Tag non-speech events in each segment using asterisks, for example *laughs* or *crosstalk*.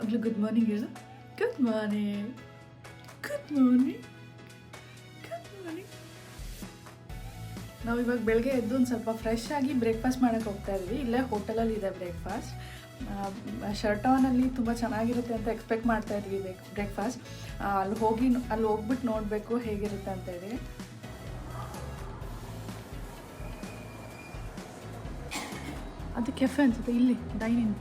ಆಗ್ಲೂ good morning ಹೇಳು good morning good morning good morning ನಾವು ಇವಾಗ ಬೆಳಗ್ಗೆ ಎದ್ದು ಒಂದು ಸ್ವಲ್ಪ ಫ್ರೆಶ್ ಆಗಿ ಬ್ರೇಕ್ಫಾಸ್ಟ್ ಮಾಡೋಕ್ಕೆ ಹೋಗ್ತಾ ಇದ್ವಿ. ಇಲ್ಲೇ ಹೋಟೆಲಲ್ಲಿ ಇದೆ ಬ್ರೇಕ್ಫಾಸ್ಟ್ ಶರ್ಟಾನಲ್ಲಿ ತುಂಬ ಚೆನ್ನಾಗಿರುತ್ತೆ ಅಂತ ಎಕ್ಸ್ಪೆಕ್ಟ್ ಮಾಡ್ತಾ ಇದ್ವಿ ಬ್ರೇಕ್ಫಾಸ್ಟ್ ಅಲ್ಲಿ ಹೋಗಿ ಅಲ್ಲಿ ಹೋಗ್ಬಿಟ್ಟು ನೋಡಬೇಕು ಹೇಗಿರುತ್ತೆ ಅಂತ ಹೇಳಿ. ಅದು ಕೆಫೆ ಅನ್ಸುತ್ತೆ. ಇಲ್ಲಿ ಡೈನಿಂಗ್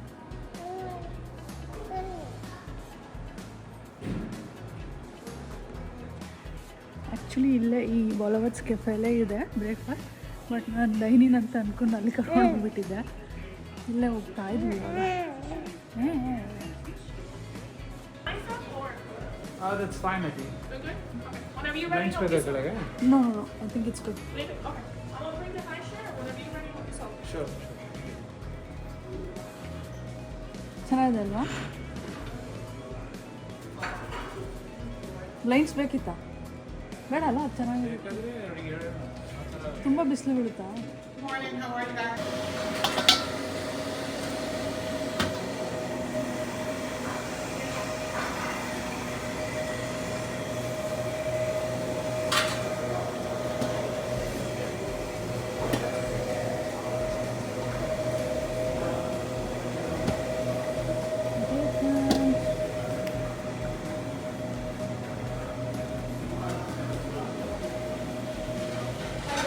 ಆ್ಯಕ್ಚುಲಿ ಇಲ್ಲೇ ಈ ಬಾಲವತ್ಸ್ ಕೆಫೆಲೇ ಇದೆ ಬ್ರೇಕ್ಫಾಸ್ಟ್ ಬಟ್ ನಾನು ಡೈನಿನ್ ಅಂತ ಅಂದ್ಕೊಂಡು ಅಲ್ಲಿ ಕರ್ಕೊಂಡು ಹೋಗ್ಬಿಟ್ಟಿದ್ದೆ. ಇಲ್ಲೇ ಹೋಗ್ತಾ ಇದ್ವಿ ಚೆನ್ನಾಗಿದೆ ಅಲ್ವಾ? ಲೈನ್ಸ್ ಬೇಕಿತ್ತಾ? ಬೇಡ ಅಲ್ಲ ಅದು ಚೆನ್ನಾಗಿದೆ ತುಂಬ ಬಿಸಿಲು ಬೀಳುತ್ತಾ?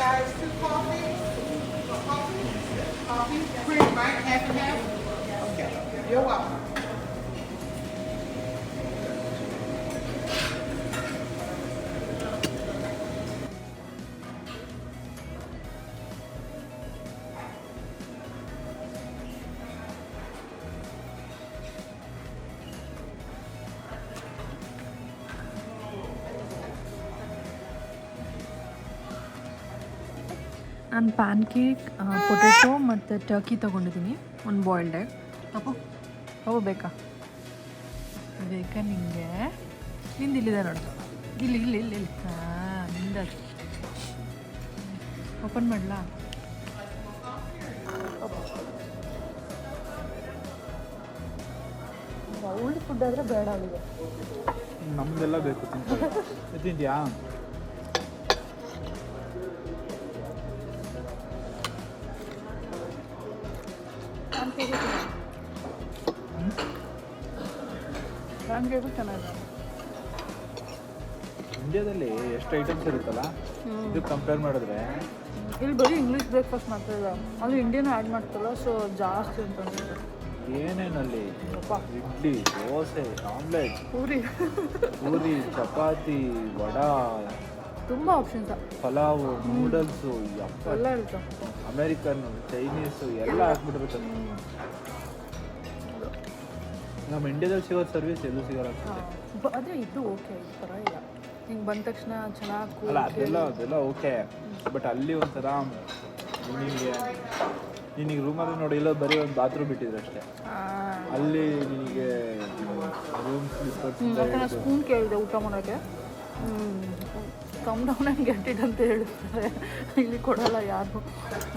Guys? Two coffees. Coffee? Coffee, cream, right? Half and half? Okay, you're welcome. ನಾನು ಪ್ಯಾನ್ ಕೇಕ್ ಪೊಟೆಟೊ ಮತ್ತು ಟರ್ಕಿ ತೊಗೊಂಡಿದ್ದೀನಿ ಒಂದು ಬಾಯ್ಲ್ಡ್. ಎಗ್ ಅಪ್ಪು. ಅವು ಬೇಕಾ? ಬೇಕಾ ನಿಮಗೆ ನಿಂದು ಇಲ್ಲಿದೆ ನೋಡು. ಇಲ್ಲಿ ಇಲ್ಲಿ ಇಲ್ಲಿ ಇಲ್ಲಿ. ಹಾಂ ನಿಂದ ಓಪನ್ ಮಾಡಲಾ? ಒಳ್ಳೆ ಫುಡ್ ಆದರೆ ಬೇಡ ನಮ್ದೆಲ್ಲ ಬೇಕು ತಿಂತಾರೆ. ಪ್ಯಾನ್ ಚೆನ್ನಾಗಿದೆ ಇಂಡಿಯಾದಲ್ಲಿ ಎಷ್ಟು ಐಟಮ್ಸ್ ಇರುತ್ತಲ್ಲ? ಇದು ಕಂಪೇರ್ ಮಾಡಿದ್ರೆ. ಇಲ್ಲಿ ಬರೀ ಇಂಗ್ಲೀಷ್ ಬ್ರೇಕ್ಫಾಸ್ಟ್ ಮಾಡ್ತಾಯಿಲ್ಲ ಅಲ್ಲಿ ಇಂಡಿಯನ್ ಆ್ಯಡ್ ಮಾಡ್ತಲ್ಲ ಸೊ ಜಾಸ್ತಿ ಅಂತ ಏನೇನಲ್ಲಿ ಇಡ್ಲಿ ದೋಸೆ ಆಮ್ಲೆಟ್ ಪೂರಿ. ಪೂರಿ ಚಪಾತಿ ವಡಾ. ತುಂಬ ಆಪ್ಷನ್ಸ್ ಪಲಾವು ನೂಡಲ್ಸು ಎಲ್ಲ ಇರುತ್ತೆ. ಅಮೇರಿಕನ್ ಚೈನೀಸು ಎಲ್ಲ ಹಾಕ್ಬಿಟ್ಟಿರುತ್ತೆ. ನಮ್ಮ ಇಂಡಿಯಾದಲ್ಲಿ ಸಿಗೋ ಸರ್ವಿಸ್ ಎಲ್ಲೂ ಸಿಗಲ್ಲ ಅನ್ಸುತ್ತೆ. ಅದೇ ಇದು ಓಕೆ ಪರವಾಗಿಲ್ಲ ಹಿಂಗೆ ಬಂದ ತಕ್ಷಣ ಚೆನ್ನಾಗಿ ಅಲ್ಲ ಅದೆಲ್ಲ ಅದೆಲ್ಲ ಓಕೆ ಬಟ್ ಅಲ್ಲಿ ಒಂಥರ ನಿನಗೆ ನಿನಗೆ ರೂಮಲ್ಲಿ ನೋಡಿ ಇಲ್ಲ ಬರೀ ಒಂದು ಬಾತ್ರೂಮ್ ಬಿಟ್ಟಿದ್ರು ಅಷ್ಟೇ. ಅಲ್ಲಿ ನಿನಗೆ ರೂಮ್ ನಾನು ಸ್ಪೂನ್ ಕೇಳಿದೆ ಊಟ ಮಾಡೋಕ್ಕೆ. Come down and get it ಅಂತ ಹೇಳ್ತಾರೆ. ಇಲ್ಲಿ ಕೊಡಲ್ಲ ಯಾರು.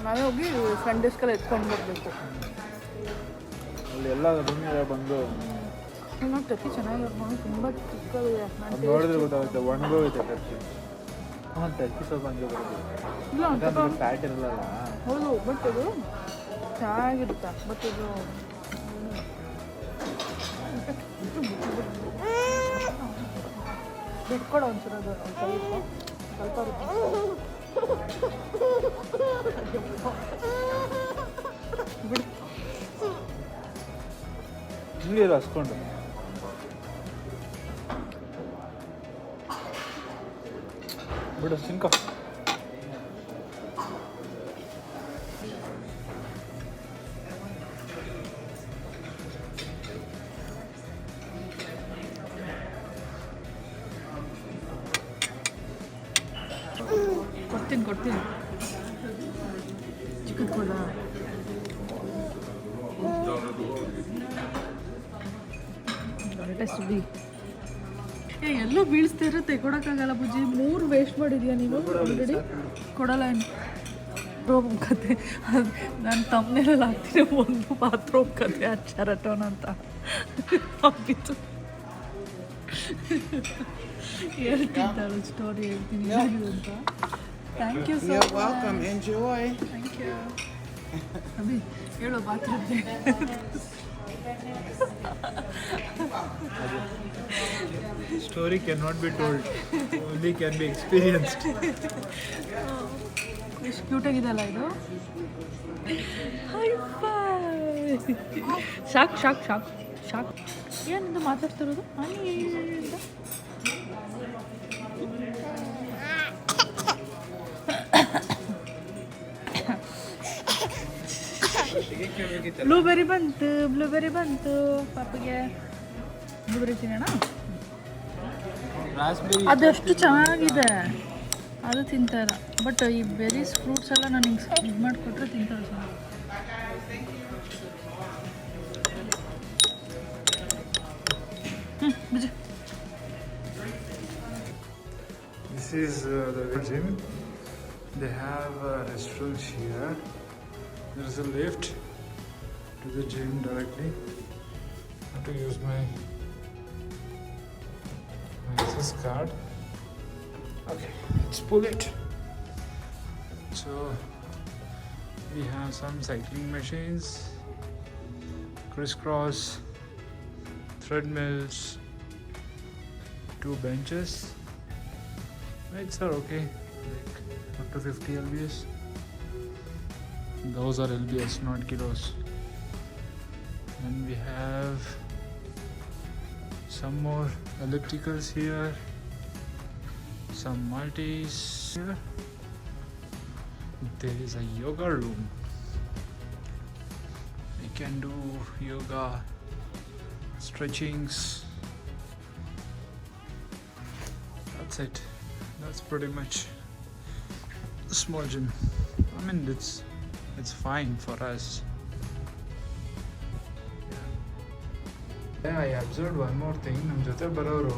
ನಾವೇ ಹೋಗಿ ಸಂಡೇಸ್ಗೆಲ್ಲ ಎತ್ಕೊಂಡು ಬರಬೇಕು. ಅಲ್ಲಿ ಎಲ್ಲ ರೂಮ್ ಬಂದು ಇನ್ನು ಟರ್ಕಿ ಚೆನ್ನಾಗಿರೋ ತುಂಬ ಚಿಕ್ಕದಿದೆ. ಅದು ನೋಡಿದ್ರೆ ಗೊತ್ತಾಗುತ್ತೆ ಒಣಗೋಗುತ್ತೆ ಟರ್ಕಿ ಹಾಂ ಟರ್ಕಿ ಸ್ವಲ್ಪ ಹಂಗೆ ಬರುತ್ತೆ ಫ್ಯಾಟ್ ಇರಲ್ಲ ಹೌದು ಬಟ್ ಇದು ಚೆನ್ನಾಗಿರುತ್ತೆ ಬಟ್ ಇದು ಬಿಟ್ಕೊಡ ಒಂಚೂರು ಅದು ಸ್ವಲ್ಪ ಸ್ವಲ್ಪ. ಬಿಡು. ಹಿಂಗೆ ಇರು ಹಸ್ಕೊಂಡು ಬಿಡು ಸಿಂಕ. ಕೊಡ್ತೀನಿ ಕೊಡ್ತೀನಿ. ಚಿಕ್ಕದ ಕೊಡ. ಸುಡಿ ಏ ಎಲ್ಲೋ ಬೀಳಿಸ್ತಾ ಇರುತ್ತೆ ಕೊಡೋಕ್ಕಾಗಲ್ಲ ಬುಜ್ಜಿ. ಮೂರು ವೇಸ್ಟ್ ಮಾಡಿದ್ಯಾ ನೀನು ಆಲ್ರೆಡಿ ಕೊಡಲ್ಲ ಬಾತ್ರೂಮ್ ಕತೆ. ನಾನು ತಮ್ಮನೇಲಿ ಹಾಕ್ತೀನಿ ಒಂದು ಬಾತ್ರೂಮ್ ಕತೆ ಆ ಚರಟೋನ್ ಅಂತ. ಹಬ್ಬಿತ್ತು. ಹೇಳ್ತಿದ್ದಾಳು ಸ್ಟೋರಿ ಹೇಳ್ತೀನಿ ಅಂತ. Thank you so welcome enjoy. Thank you Abhi ಹೇಳು ಬಾತ್ರೂಮ್ಗೆ *laughs* story can be told, only can be experienced *laughs* ಎಷ್ಟು ಕ್ಯೂಟಾಗಿದೆಯಲ್ಲ ಇದು? Shock shock shock shock. ಏನಿಂದ ಮಾತಾಡ್ತಿರೋದು? ಹನಿ ಬ್ಲೂಬೆರಿ ಬಂತು ಬ್ಲೂಬೆರಿ ಬಂತು ಪಾಪಗೆ. ಬ್ಲೂಬೆರಿ ತಿನ್ನೋಣ? ಅದಷ್ಟು ಚೆನ್ನಾಗಿದೆ ಅದು ತಿಂತಾರ ಬಟ್ ಈ ಬೆರೀಸ್ ಫ್ರೂಟ್ಸ್ ಎಲ್ಲ ನನಗೆ ಇದು ಮಾಡಿಕೊಟ್ರೆ ತಿಂತಾರೆ ಸರ್ ಹ್ಞೂ busy This is uh, the gym. They have a restaurant here. There is a lift to the gym directly. I have to use my, access card. Okay, let's pull it. So we have some cycling machines, crisscross, treadmills, two benches. Weights are okay, like up to 50 lbs. Those are lbs, not kilos. and we have some more ellipticals here, some multis here. There is a yoga room. We can do yoga, stretchings. That's it that's pretty much a small gym. I mean, it's it's fine for us. Yeah, I observed one more thing. ನಮ್ಮ ಜೊತೆ ಬರೋರು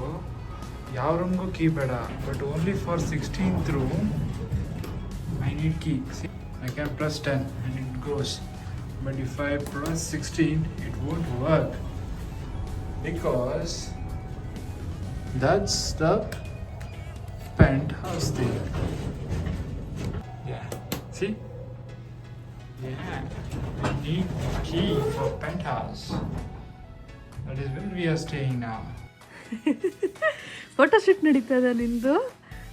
ಯಾವ ರೂಮ್ಗೂ key ಬೇಡ but only for sixteenth room I need key I can plus ten and it goes but if I plus sixteen it won't work because that's the penthouse there. Yeah. See? Yeah. We need key for penthouse. That is where we are staying now. Photo shoot ನಡೀತಾ ಇದೆ ನಿಂದು?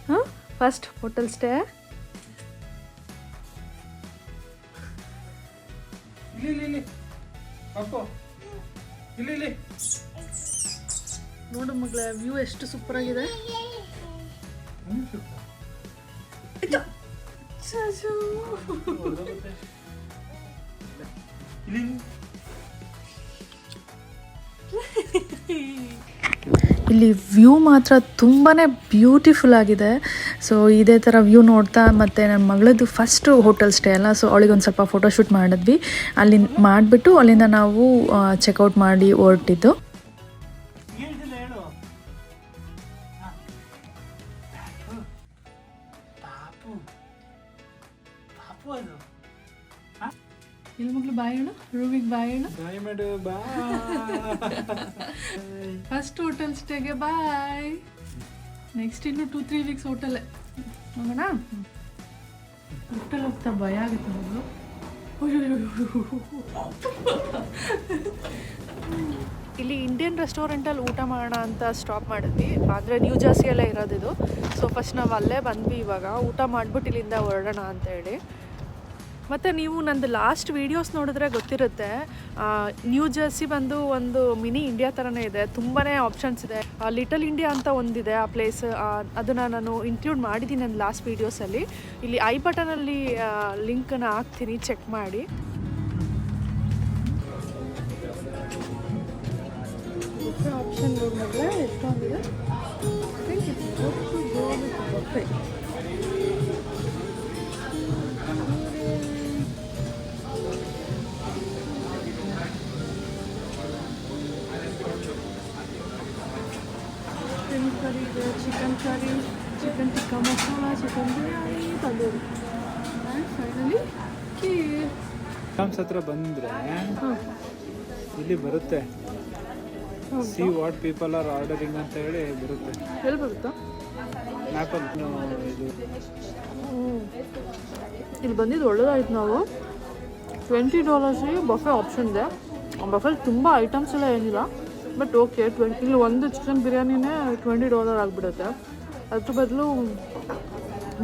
ಹಾಂ? First hotel stay ಇಲ್ಲಿ ಇಲ್ಲಿ ಅಪ್ಪು. ಇಲ್ಲಿ ಇಲ್ಲಿ. ನೋಡು ಮಗಳ ವ್ಯೂ ಎಷ್ಟು ಸೂಪರ್ ಆಗಿದೆ. ಇಲ್ಲಿ. ಇಲ್ಲಿ ವ್ಯೂ ಮಾತ್ರ ತುಂಬಾ ಬ್ಯೂಟಿಫುಲ್ ಆಗಿದೆ. ಸೊ ಇದೇ ಥರ ವ್ಯೂ ನೋಡ್ತಾ ಮತ್ತು ನನ್ನ ಮಗಳದ್ದು ಫಸ್ಟು ಹೋಟೆಲ್ ಸ್ಟೇ ಅಲ್ಲ ಸೊ ಅವಳಿಗೆ ಒಂದು ಸ್ವಲ್ಪ ಫೋಟೋಶೂಟ್ ಮಾಡಿದ್ವಿ. ಅಲ್ಲಿ ಮಾಡಿಬಿಟ್ಟು ಅಲ್ಲಿಂದ ನಾವು ಚೆಕ್ಔಟ್ ಮಾಡಿ ಹೊರಟಿದ್ದು. ಇಲ್ಲಿ ಮಗಳು ಬಾಯ್ ಹೇಳು ರೂಮಿಗೆ ಬಾಯ್ ಹೇಳು ಬಾಯ್ ಮಾಡು ಫಸ್ಟ್ ಹೋಟೆಲ್ ಸ್ಟೇಗೆ ಬಾಯ್. *laughs* ನೆಕ್ಸ್ಟ್ ಇನ್ನು ಟೂ ತ್ರೀ ವೀಕ್ಸ್ ಹೋಟೆಲೇ ಹೋಗೋಣ ಹೋಟೆಲ್ ಹೋಗ್ತಾ ಭಯ ಆಗುತ್ತೆ ಮಗಳು. *laughs* ಇಲ್ಲಿ ಇಂಡಿಯನ್ ರೆಸ್ಟೋರೆಂಟಲ್ಲಿ ಊಟ ಮಾಡೋಣ ಅಂತ ಸ್ಟಾಪ್ ಮಾಡಿದ್ವಿ. ಅಂದರೆ ನ್ಯೂ ಜರ್ಸಿಯಲ್ಲೇ ಇರೋದಿದು. ಸೊ ಫಸ್ಟ್ ನಾವು ಅಲ್ಲೇ ಬಂದ್ವಿ ಇವಾಗ. ಊಟ ಮಾಡಿಬಿಟ್ಟು ಇಲ್ಲಿಂದ ಹೊರಡೋಣ ಅಂತ ಹೇಳಿ. ಮತ್ತು ನೀವು ನಂದು ಲಾಸ್ಟ್ ವೀಡಿಯೋಸ್ ನೋಡಿದ್ರೆ ಗೊತ್ತಿರುತ್ತೆ ನ್ಯೂ ಜರ್ಸಿ ಬಂದು ಒಂದು ಮಿನಿ ಇಂಡಿಯಾ ಥರನೇ ಇದೆ ತುಂಬಾ ಆಪ್ಷನ್ಸ್ ಇದೆ. ಲಿಟಲ್ ಇಂಡಿಯಾ ಅಂತ ಒಂದಿದೆ ಆ ಪ್ಲೇಸ್ ಅದನ್ನು ನಾನು ಇನ್ಕ್ಲೂಡ್ ಮಾಡಿದ್ದೀನಿ ನನ್ನ ಲಾಸ್ಟ್ ವೀಡಿಯೋಸಲ್ಲಿ ಇಲ್ಲಿ ಐ ಬಟನಲ್ಲಿ ಲಿಂಕನ್ನು ಹಾಕ್ತೀನಿ ಚೆಕ್ ಮಾಡಿ. Option ಎಷ್ಟೊಂದಿದೆ. Chicken curry chicken tikka masala chicken biryani tandoori and finally kheer ಹತ್ರ ಬಂದ್ರೆ ಇಲ್ಲಿ ಬರುತ್ತೆ. See what people are ordering ಅಂತ ಹೇಳಿ ಬರುತ್ತೆ. ಎಲ್ಲಿ ಬರುತ್ತಾ? ಮ್ಯಾಪಲ್ಲಿ ಇದು ಇಲ್ಲಿ ಬಂದಿದ್ದು ಒಳ್ಳೇದಾಯ್ತು ನಾವು. ಟ್ವೆಂಟಿ ಡಾಲರ್ಸಿಗೆ ಬಫೆ ಆಪ್ಷನ್ ಇದೆ. ಬಫೆಲ್ ತುಂಬ ಐಟಮ್ಸ್ ಎಲ್ಲ ಏನಿಲ್ಲ. ಬಟ್ ಓಕೆ, ಟ್ವೆಂಟಿ, ಇಲ್ಲಿ ಒಂದು ಚಿಕನ್ ಬಿರಿಯಾನಿನೇ ಟ್ವೆಂಟಿ ಡಾಲರ್ ಆಗಿಬಿಡುತ್ತೆ. ಅದ್ರ ಬದಲು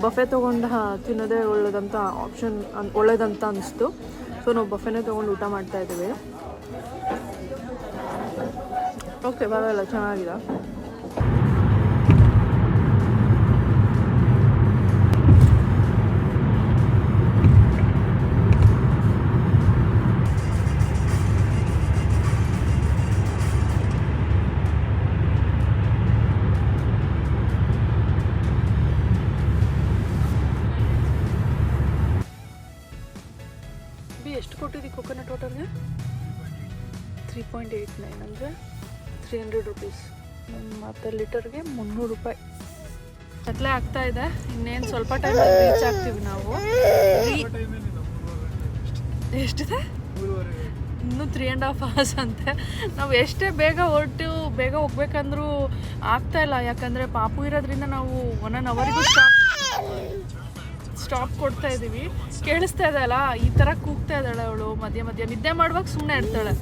ಬಫೆ ತೊಗೊಂಡು ತಿನ್ನೋದೇ ಒಳ್ಳೇದಂತ ಆಪ್ಷನ್ ಒಳ್ಳೇದಂತ ಅನಿಸ್ತು. ಸೊ ನಾವು ಬಫೆನೇ ತೊಗೊಂಡು ಊಟ ಮಾಡ್ತಾ ಇದ್ದೀವಿ. ಓಕೆ ಬರೋಲ್ಲ ಚೆನ್ನಾಗಿದೆ. ಬಿ ಎಷ್ಟು ಕೊಟ್ಟಿದ್ದಿ ಕೊಕೊನಟ್ ವಾಟರ್ಗೆ ತ್ರೀ ಪಾಯಿಂಟ್ ಏಯ್ಟ್ ನೈನ್ ಅಂದರೆ ತ್ರೀ ಹಂಡ್ರೆಡ್ ರುಪೀಸ್ ಮತ್ತು ಲೀಟರ್ಗೆ ಮುನ್ನೂರು ರೂಪಾಯಿ. ಕತ್ಲೆ ಆಗ್ತಾ ಇದೆ. ಇನ್ನೇನು ಸ್ವಲ್ಪ ಟೈಮ್ ರೀಚ್ ಆಗ್ತೀವಿ ನಾವು. ಎಷ್ಟಿದೆ? ಇನ್ನೂ ತ್ರೀ ಆ್ಯಂಡ್ ಹಾಫ್ ಅವರ್ಸ್ ಅಂತೆ. ನಾವು ಎಷ್ಟೇ ಬೇಗ ಹೊರಟು, ಬೇಗ ಹೋಗ್ಬೇಕಂದ್ರೂ ಆಗ್ತಾ ಇಲ್ಲ. ಯಾಕಂದರೆ ಪಾಪು ಇರೋದ್ರಿಂದ ನಾವು ಒನ್ ಆನ್ ಅವರಿಗೂ ಸ್ಟಾಪ್ ಸ್ಟಾಪ್ ಕೊಡ್ತಾ ಇದ್ದೀವಿ ಕೇಳಿಸ್ತಾ ಇದೆ ಅಲ್ಲ, ಈ ಥರ ಕೂಗ್ತಾ ಇದ್ದಾಳೆ ಅವಳು. ಮಧ್ಯ ಮಧ್ಯ ನಿದ್ದೆ ಮಾಡುವಾಗ ಸುಮ್ಮನೆ ಇರ್ತಾಳೆ.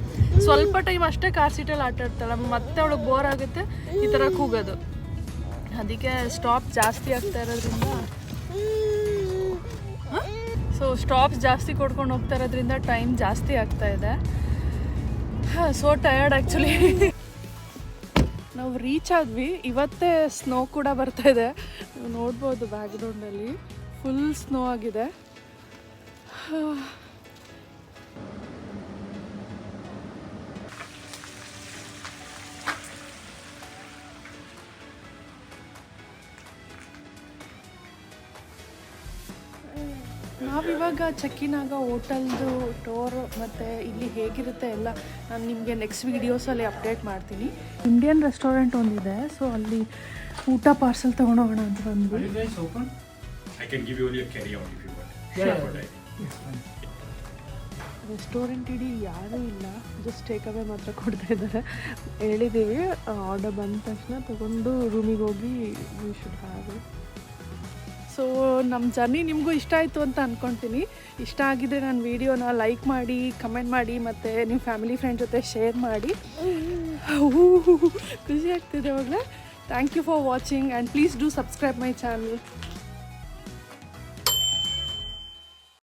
ಸ್ವಲ್ಪ ಟೈಮ್ ಅಷ್ಟೇ ಕಾರ್ ಸೀಟಲ್ಲಿ ಆಟ ಆಡ್ತಾಳೆ. ಮತ್ತೆ ಅವಳಿಗೆ ಬೋರ್ ಆಗುತ್ತೆ ಈ ಥರ ಕೂಗೋದು. ಅದಕ್ಕೆ ಸ್ಟಾಪ್ ಜಾಸ್ತಿ ಆಗ್ತಾ ಇರೋದ್ರಿಂದ ಸೊ ಸ್ಟಾಪ್ಸ್ ಜಾಸ್ತಿ ಕೊಡ್ಕೊಂಡು ಹೋಗ್ತಾ ಇರೋದ್ರಿಂದ ಟೈಮ್ ಜಾಸ್ತಿ ಆಗ್ತಾ ಇದೆ. ಸೊ ಟಯರ್ಡ್ ಆ್ಯಕ್ಚುಲಿ ನಾವು ರೀಚ್ ಆದ್ವಿ. ಇವತ್ತೇ ಸ್ನೋ ಕೂಡ ಬರ್ತಾ ಇದೆ. ನೋಡ್ಬೋದು ಬ್ಯಾಕ್ಗ್ರೌಂಡಲ್ಲಿ ಫುಲ್ ಸ್ನೋ ಆಗಿದೆ. ನಾವಿವಾಗ ಚೆಕ್ಕಿನಾಗ ಹೋಟೆಲ್ದು ಟೋರ್ ಮತ್ತು ಇಲ್ಲಿ ಹೇಗಿರುತ್ತೆ ಎಲ್ಲ ನಾನು ನಿಮಗೆ ನೆಕ್ಸ್ಟ್ ವೀಡಿಯೋಸಲ್ಲಿ ಅಪ್ಡೇಟ್ ಮಾಡ್ತೀನಿ. ಇಂಡಿಯನ್ ರೆಸ್ಟೋರೆಂಟ್ ಒಂದಿದೆ ಸೊ ಅಲ್ಲಿ ಊಟ ಪಾರ್ಸಲ್ ತೊಗೊಂಡೋಗೋಣ ಅಂತ ಬಂದ್ವಿ. I can give you only a carry out if you want. Restaurant ಇಡೀ ಯಾರೂ ಇಲ್ಲ. ಜಸ್ಟ್ ಟೇಕ್ ಅವೇ ಮಾತ್ರ ಕೊಡ್ತಾ ಇದ್ದಾರೆ. ಹೇಳಿದ್ದೀವಿ ಆರ್ಡರ್ ಬಂದ ತಕ್ಷಣ ತೊಗೊಂಡು ರೂಮಿಗೆ ಹೋಗಿ ವಿ ಶುಡ್ ಹ್ಯಾವ್ ಸೊ ನಮ್ಮ ಜರ್ನಿ ನಿಮಗೂ ಇಷ್ಟ ಆಯಿತು ಅಂತ ಅಂದ್ಕೊತೀನಿ ಇಷ್ಟ ಆಗಿದ್ರೆ ನನ್ನ ವೀಡಿಯೋನ ಲೈಕ್ ಮಾಡಿ ಕಮೆಂಟ್ ಮಾಡಿ ಮತ್ತು ನಿಮ್ಮ ಫ್ಯಾಮಿಲಿ ಫ್ರೆಂಡ್ ಜೊತೆ ಶೇರ್ ಮಾಡಿ. *laughs* ಖುಷಿ ಆಗ್ತಿದೆ ಅವಾಗಲೇ thank you for watching and please do subscribe my channel